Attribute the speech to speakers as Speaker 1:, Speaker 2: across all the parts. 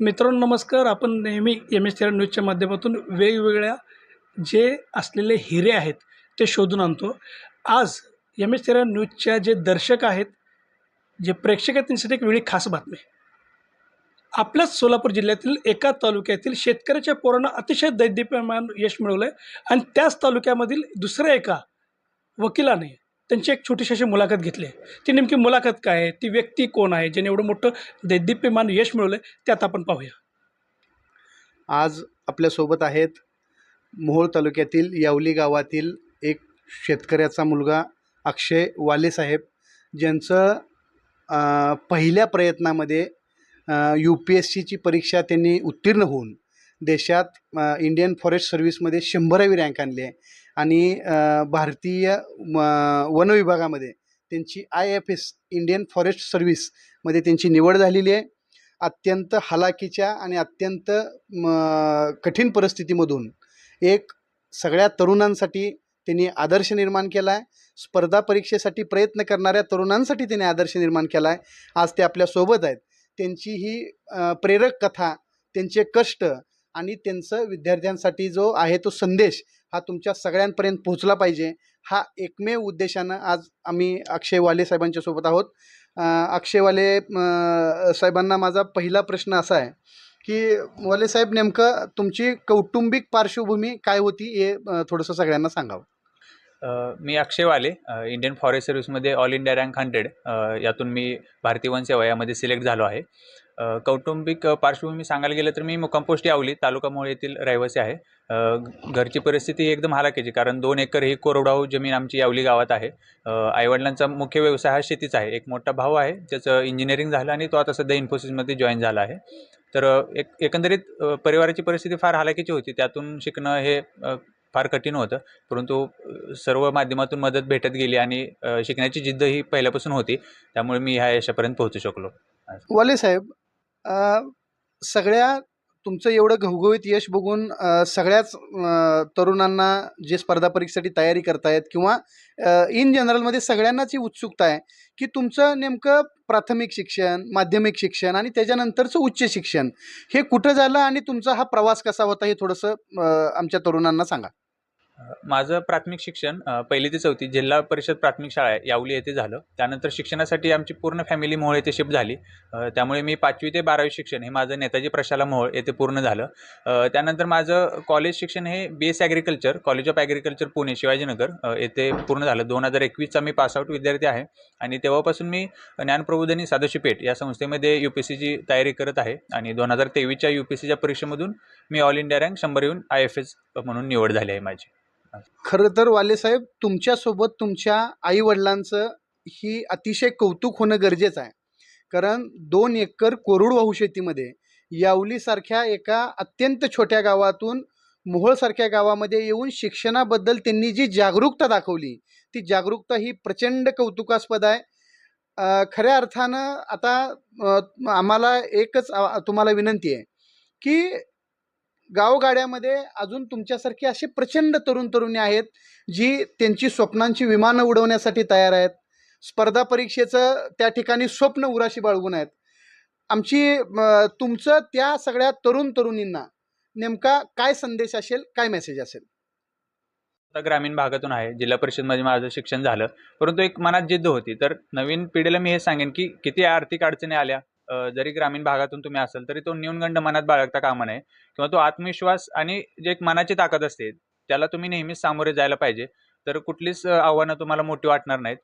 Speaker 1: मित्रांनो नमस्कार. आपण नेहमी एम एस तेरा न्यूजच्या माध्यमातून वेगवेगळ्या जे असलेले हिरे आहेत ते शोधून आणतो. आज एम एस तेरा न्यूजच्या जे दर्शक आहेत जे प्रेक्षक आहेत त्यांच्यासाठी एक वेगळी खास बातमी. आपल्याच सोलापूर जिल्ह्यातील एका तालुक्यातील शेतकऱ्याच्या पोरांना अतिशय दैदिप्यमान यश मिळवलं आहे आणि त्याच तालुक्यामधील दुसऱ्या एका वकिलाने त्यांची एक छोटीशी अशी मुलाखत घेतली. आहे ती नेमकी मुलाखत काय? आहे ती व्यक्ती कोण आहे? ज्याने एवढं मोठं दैदिप्यमान यश मिळवलं आहे त्यात आपण पाहूया.
Speaker 2: आज आपल्यासोबत आहेत मोहोळ तालुक्यातील यावली गावातील एक शेतकऱ्याचा मुलगा अक्षय वालेसाहेब ज्यांचं पहिल्या प्रयत्नामध्ये यू पी एस सीची परीक्षा त्यांनी उत्तीर्ण होऊन देशात इंडियन फॉरेस्ट सर्व्हिसमध्ये शंभरावी रँक आणली आहे. आणि भारतीय म, वन विभागामध्ये त्यांची I F S Indian forest सर्व्हिसमध्ये त्यांची निवड झालेली आहे. अत्यंत हलाखीच्या आणि अत्यंत कठीण परिस्थितीमधून एक सगळ्या तरुणांसाठी त्यांनी आदर्श निर्माण केला आहे. स्पर्धा परीक्षेसाठी प्रयत्न करणाऱ्या तरुणांसाठी त्यांनी आदर्श निर्माण केला आहे. आज ते आपल्यासोबत आहेत. त्यांची ही प्रेरक कथा त्यांचे कष्ट आणि त्यांचं विद्यार्थ्यांसाठी जो आहे तो संदेश हा तुमच्या सगळ्यांपर्यंत पोहोचला पाहिजे. हा एकमेव उद्देशानं आज आम्ही अक्षय वाले साहेबांच्या सोबत आहोत. अक्षयवाले अक्षय वाले साहेबांना माझा पहिला प्रश्न असा आहे की वाले साहेब नेमकं तुमची कौटुंबिक पार्श्वभूमी काय होती हे थोडंसं सगळ्यांना सांगावं.
Speaker 3: मी अक्षय वाले इंडियन फॉरेस्ट सर्व्हिसमध्ये ऑल इंडिया रँक हंड्रेड यातून मी भारतीय वन सेवा यामध्ये सिलेक्ट झालो आहे. कौटुंबिक पार्श्वभूमी सांगायला गेलं तर मी मुक्कामपोस्ट यावली तालुका मोहोळ येथील रहिवासी आहे. घरची परिस्थिती एकदम हालाकीची कारण दोन एकर ही कोरडाऊ जमीन आमची यावली गावात आहे. आईवडिलांचा मुख्य व्यवसाय हा शेतीचा आहे. एक मोठा भाऊ आहे त्याचं इंजिनिअरिंग झालं आणि तो आता सध्या इन्फोसिसमध्ये जॉईन झाला आहे. तर एक एकंदरीत परिवाराची परिस्थिती फार हालाकीची होती. त्यातून शिकणं हे फार कठीण होतं. परंतु सर्व माध्यमातून मदत भेटत गेली आणि शिकण्याची जिद्द ही पहिल्यापासून होती. त्यामुळे मी ह्या यशापर्यंत पोहोचू शकलो.
Speaker 2: वाले साहेब सगळ्या तुमचं एवढं घवघवीत यश बघून सगळ्याच तरुणांना जे स्पर्धा परीक्षेसाठी तयारी करतायत किंवा इन जनरलमध्ये सगळ्यांनाच ही उत्सुकता आहे की तुमचं नेमकं प्राथमिक शिक्षण माध्यमिक शिक्षण आणि त्याच्यानंतरचं उच्च शिक्षण हे कुठं झालं आणि तुमचा हा प्रवास कसा होता हे थोडंसं आमच्या तरुणांना सांगा.
Speaker 3: माझं प्राथमिक शिक्षण पहिली ते चौथी जिल्हा परिषद प्राथमिक शाळा आहे यावली येथे झालं. त्यानंतर शिक्षणासाठी आमची पूर्ण फॅमिली मोहोळ येथे शिफ्ट झाली. त्यामुळे मी पाचवी ते बारावी शिक्षण हे माझं नेताजी प्रशाला मोहोळ येथे पूर्ण झालं. त्यानंतर माझं कॉलेज शिक्षण हे B S agriculture college of agriculture Pune Shivajinagar येथे पूर्ण झालं. दोन हजार एकवीसचा मी पासआउट विद्यार्थी आहे. आणि तेव्हापासून मी ज्ञानप्रबोधनी सादशीपेठ पेठ या संस्थेमध्ये यू पी सीची तयारी करत आहे. आणि दोन हजार तेवीसच्या यू पी सीच्या परीक्षेमधून मी ऑल इंडिया रँक शंभर येऊन आय एफ एस म्हणून निवड झाली आहे माझी.
Speaker 2: खरं तर वालेसाहेब तुमच्यासोबत तुमच्या आईवडिलांचं ही अतिशय कौतुक होणं गरजेचं आहे. कारण दोन एकर कोरडवाहू शेतीमध्ये यावलीसारख्या एका अत्यंत छोट्या गावातून मोहोळसारख्या गावामध्ये येऊन शिक्षणाबद्दल त्यांनी जी जागरूकता दाखवली ती जागरूकता ही प्रचंड कौतुकास्पद आहे. खऱ्या अर्थानं आता आम्हाला एकच तुम्हाला विनंती आहे की गावगाड्यामध्ये अजून तुमच्यासारखी अशी प्रचंड तरुण तरुणी आहेत जी त्यांची स्वप्नांची विमानं उडवण्यासाठी तयार आहेत. स्पर्धा परीक्षेचं त्या ठिकाणी स्वप्न उराशी बाळगून आहेत. आमची तुमचं त्या सगळ्या तरुण तरुणींना नेमका काय संदेश असेल काय मेसेज असेल?
Speaker 3: आता ग्रामीण भागातून आहे जिल्हा परिषदमध्ये माझं शिक्षण झालं. परंतु एक मनात जिद्द होती. तर नवीन पिढीला मी हे सांगेन की किती आर्थिक अडचणी आल्या जरी ग्रामीण भागातून तुम्ही असाल तरी तो न्यूनगंड मनात बाळगता कामा नये. किंवा तो आत्मविश्वास आणि जे एक मनाची ताकद असते त्याला तुम्ही नेहमीच सामोरे जायला पाहिजे. तर कुठलीच आव्हानं तुम्हाला मोठी वाटणार नाहीत.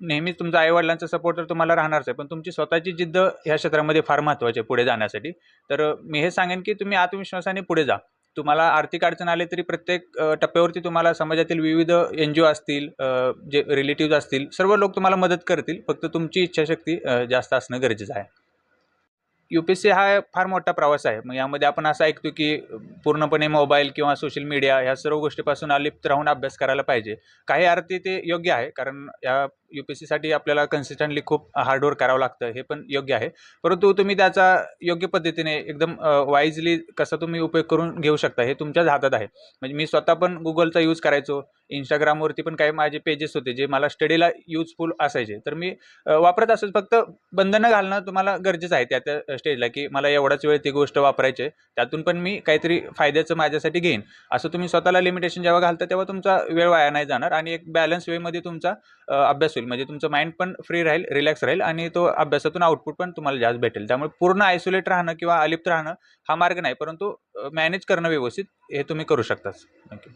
Speaker 3: नेहमीच तुमचा आईवडिलांचा सपोर्ट तर तुम्हाला राहणारच आहे. पण तुमची स्वतःची जिद्द ह्या क्षेत्रामध्ये फार महत्त्वाची आहे पुढे जाण्यासाठी. तर मी हे सांगेन की तुम्ही आत्मविश्वासाने पुढे जा. तुम्हाला आर्थिक अडचण आली तरी प्रत्येक टप्प्यावरती तुम्हाला समाजातील विविध एन जी ओ असतील जे रिलेटिव्ह असतील सर्व लोक तुम्हाला मदत करतील. फक्त तुमची इच्छाशक्ती जास्त असणं गरजेचं आहे. यू पी सी हा फार मोठा प्रवास आहे. मग यामध्ये आपण असं ऐकतो की पूर्णपणे मोबाईल किंवा सोशल मीडिया ह्या सर्व गोष्टीपासून अलिप्त राहून अभ्यास करायला पाहिजे. काही अर्थी ते योग्य आहे कारण या यू पी एस सीसाठी आपल्याला कन्सिस्टंटली खूप हार्डवर्क करावं लागतं हे पण योग्य आहे. परंतु तुम्ही त्याचा योग्य पद्धतीने एकदम वाईजली कसा तुम्ही उपयोग करून घेऊ शकता हे तुमच्याच हातात आहे. म्हणजे मी स्वतः पण गुगलचा यूज करायचो इंस्टाग्रामवरती पण काही माझे पेजेस होते जे मला स्टडीला युजफुल असायचे. तर मी वापरत असेल फक्त बंधनं घालणं तुम्हाला गरजेचं आहे त्या त्या स्टेजला की मला एवढाच वेळ ती गोष्ट वापरायची त्यातून पण मी काहीतरी फायद्याचं माझ्यासाठी घेईन. असं तुम्ही स्वतःला लिमिटेशन जेव्हा घालता तेव्हा तुमचा वेळ वाया नाही जाणार आणि एक बॅलन्स वेमध्ये तुमचा अभ्यास होईल. म्हणजे तुमचं माइंड पण फ्री राहील रिलॅक्स राहील आणि तो अभ्यासातून आउटपुट पण तुम्हाला जास्त भेटेल. त्यामुळे पूर्ण आयसोलेट राहणं किंवा अलिप्त राहणं हा मार्ग नाही परंतु मॅनेज करणं व्यवस्थित हे तुम्ही करू शकताच थँक्यू